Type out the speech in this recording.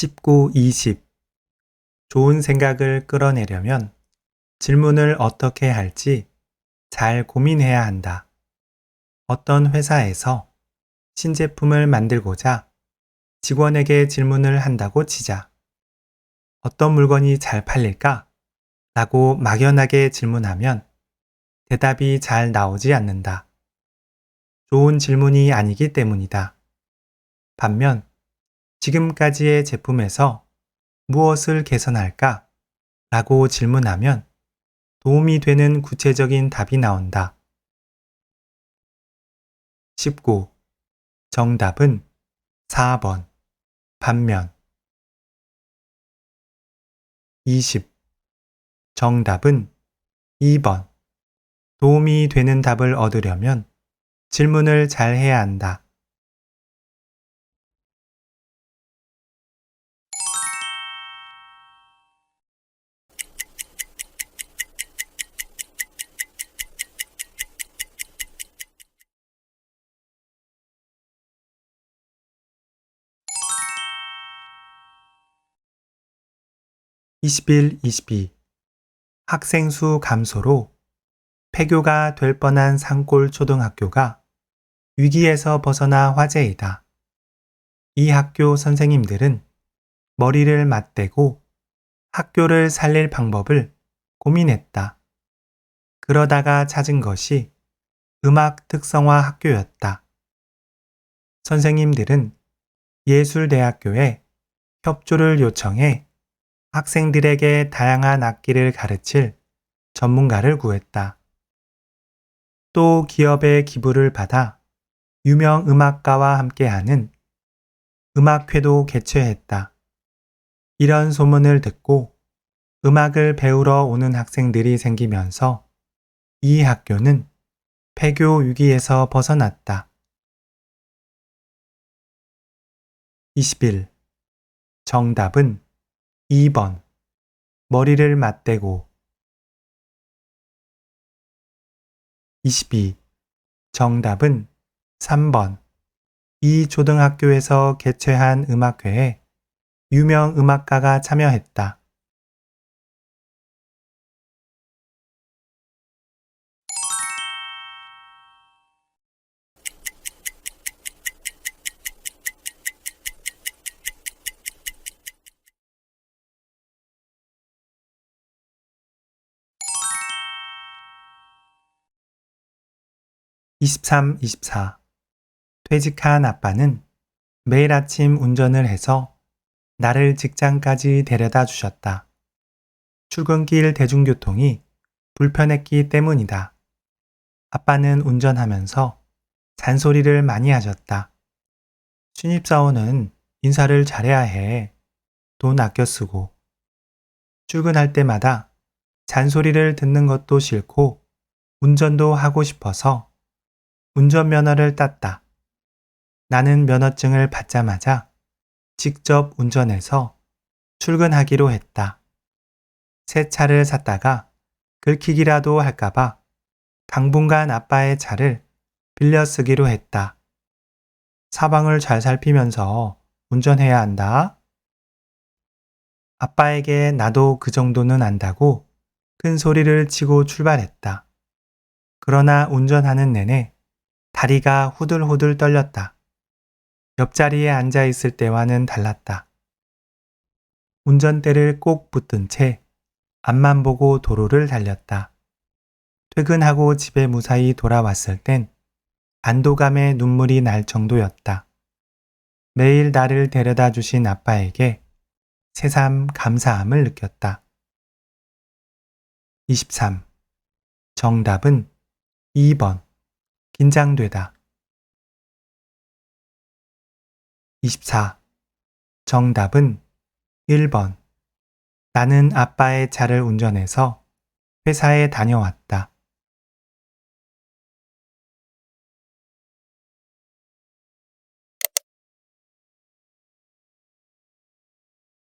19, 20. 좋은 생각을 끌어내려면 질문을 어떻게 할지 잘 고민해야 한다. 어떤 회사에서 신제품을 만들고자 직원에게 질문을 한다고 치자. 어떤 물건이 잘 팔릴까? 라고 막연하게 질문하면 대답이 잘 나오지 않는다. 좋은 질문이 아니기 때문이다. 반면 지금까지의 제품에서 무엇을 개선할까? 라고 질문하면 도움이 되는 구체적인 답이 나온다. 19. 정답은 4번. 반면 20. 정답은 2번. 도움이 되는 답을 얻으려면 질문을 잘 해야 한다. 21, 22. 학생 수 감소로 폐교가 될 뻔한 산골 초등학교가 위기에서 벗어나 화제이다. 이 학교 선생님들은 머리를 맞대고 학교를 살릴 방법을 고민했다. 그러다가 찾은 것이 음악 특성화 학교였다. 선생님들은 예술대학교에 협조를 요청해 학생들에게 다양한 악기를 가르칠 전문가를 구했다. 또 기업의 기부를 받아 유명 음악가와 함께하는 음악회도 개최했다. 이런 소문을 듣고 음악을 배우러 오는 학생들이 생기면서 이 학교는 폐교 위기에서 벗어났다. 21. 정답은 2번. 머리를 맞대고 22. 정답은 3번. 이 초등학교에서 개최한 음악회에 유명 음악가가 참여했다. 23, 24. 퇴직한 아빠는 매일 아침 운전을 해서 나를 직장까지 데려다 주셨다. 출근길 대중교통이 불편했기 때문이다. 아빠는 운전하면서 잔소리를 많이 하셨다. 신입사원은 인사를 잘해야 해. 돈 아껴 쓰고. 출근할 때마다 잔소리를 듣는 것도 싫고 운전도 하고 싶어서 운전면허를 땄다. 나는 면허증을 받자마자 직접 운전해서 출근하기로 했다. 새 차를 샀다가 긁히기라도 할까봐 당분간 아빠의 차를 빌려 쓰기로 했다. 사방을 잘 살피면서 운전해야 한다. 아빠에게 나도 그 정도는 안다고 큰 소리를 치고 출발했다. 그러나 운전하는 내내 다리가 후들후들 떨렸다. 옆자리에 앉아 있을 때와는 달랐다. 운전대를 꼭 붙든 채 앞만 보고 도로를 달렸다. 퇴근하고 집에 무사히 돌아왔을 땐 안도감에 눈물이 날 정도였다. 매일 나를 데려다 주신 아빠에게 새삼 감사함을 느꼈다. 23. 정답은 2번. 긴장되다. 24. 정답은 1번. 나는 아빠의 차를 운전해서 회사에 다녀왔다.